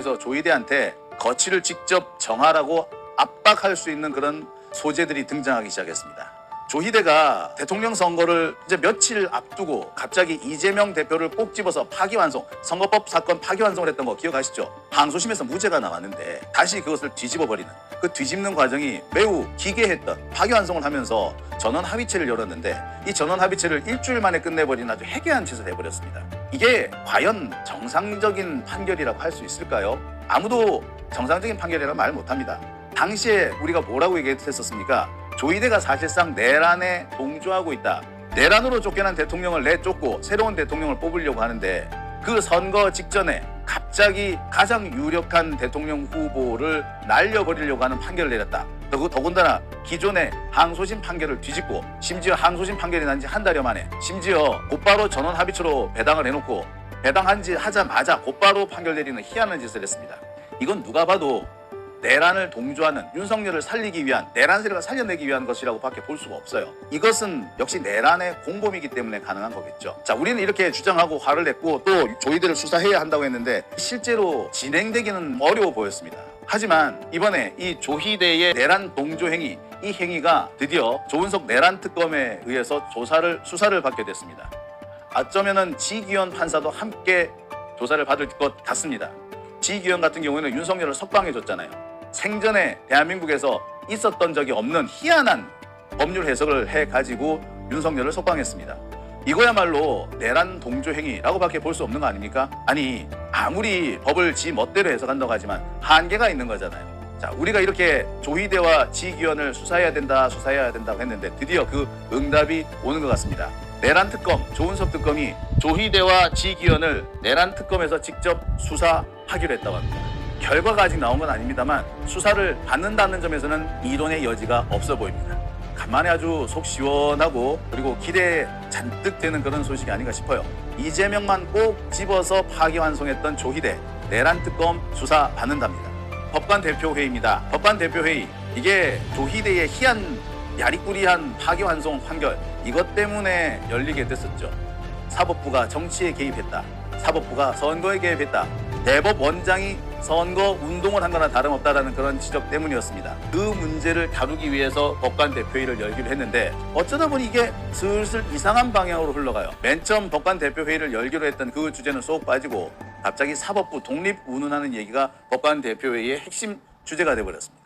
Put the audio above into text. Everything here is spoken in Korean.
그래서 조희대한테 거취를 직접 정하라고 압박할 수 있는 그런 소재들이 등장하기 시작했습니다. 조희대가 대통령 선거를 이제 며칠 앞두고 갑자기 이재명 대표를 꼭 집어서 파기환송, 선거법 사건 파기환송을 했던 거 기억하시죠? 항소심에서 무죄가 나왔는데 다시 그것을 뒤집어 버리는 그 뒤집는 과정이 매우 기괴했던 파기환송을 하면서 전원 합의체를 열었는데 이 전원 합의체를 일주일 만에 끝내버린 아주 해괴한 짓을 해버렸습니다. 이게 과연 정상적인 판결이라고 할 수 있을까요? 아무도 정상적인 판결이라 말 못합니다. 당시에 우리가 뭐라고 얘기했었습니까? 조희대가 사실상 내란에 동조하고 있다. 내란으로 쫓겨난 대통령을 내쫓고 새로운 대통령을 뽑으려고 하는데 그 선거 직전에 갑자기 가장 유력한 대통령 후보를 날려버리려고 하는 판결을 내렸다. 더- 더군다나 기존의 항소심 판결을 뒤집고 심지어 항소심 판결이 난 지 한 달여 만에 심지어 곧바로 전원 합의체로 배당을 해놓고 배당한 지 하자마자 곧바로 판결 내리는 희한한 짓을 했습니다. 이건 누가 봐도 내란을 동조하는 윤석열을 살리기 위한 내란 세력을 살려내기 위한 것이라고 밖에 볼 수가 없어요. 이것은 역시 내란의 공범이기 때문에 가능한 거겠죠. 자, 우리는 이렇게 주장하고 화를 냈고 또 조이들을 수사해야 한다고 했는데 실제로 진행되기는 어려워 보였습니다. 하지만 이번에 이 조희대의 내란 동조 행위 이 행위가 드디어 조은석 내란 특검에 의해서 조사를 수사를 받게 됐습니다. 어쩌면은 지기현 판사도 함께 조사를 받을 것 같습니다. 지기현 같은 경우에는 윤석열을 석방해 줬잖아요. 생전에 대한민국에서 있었던 적이 없는 희한한 법률 해석을 해 가지고 윤석열을 석방했습니다. 이거야말로 내란 동조 행위라고밖에 볼 수 없는 거 아닙니까? 아니 아무리 법을 지 멋대로 해석한다고 하지만 한계가 있는 거잖아요. 자, 우리가 이렇게 조희대와 지기현을 수사해야 된다, 수사해야 된다고 했는데 드디어 그 응답이 오는 것 같습니다. 내란 특검, 조은석 특검이 조희대와 지기현을 내란 특검에서 직접 수사하기로 했다고 합니다. 결과가 아직 나온 건 아닙니다만 수사를 받는다는 점에서는 이론의 여지가 없어 보입니다. 간만에 아주 속 시원하고 그리고 기대 잔뜩 되는 그런 소식이 아닌가 싶어요. 이재명만 꼭 집어서 파기환송했던 조희대 내란 특검 수사 받는답니다. 법관 대표회의입니다. 법관 대표회의 이게 조희대의 희한 야리꾸리한 파기환송 판결 이것 때문에 열리게 됐었죠. 사법부가 정치에 개입했다. 사법부가 선거에 개입했다. 대법 원장이 선거 운동을 한 거나 다름없다라는 그런 지적 때문이었습니다. 그 문제를 다루기 위해서 법관 대표회의를 열기로 했는데 어쩌다 보니 이게 슬슬 이상한 방향으로 흘러가요. 맨 처음 법관 대표회의를 열기로 했던 그 주제는 쏙 빠지고 갑자기 사법부 독립 운운하는 얘기가 법관 대표회의의 핵심 주제가 돼버렸습니다.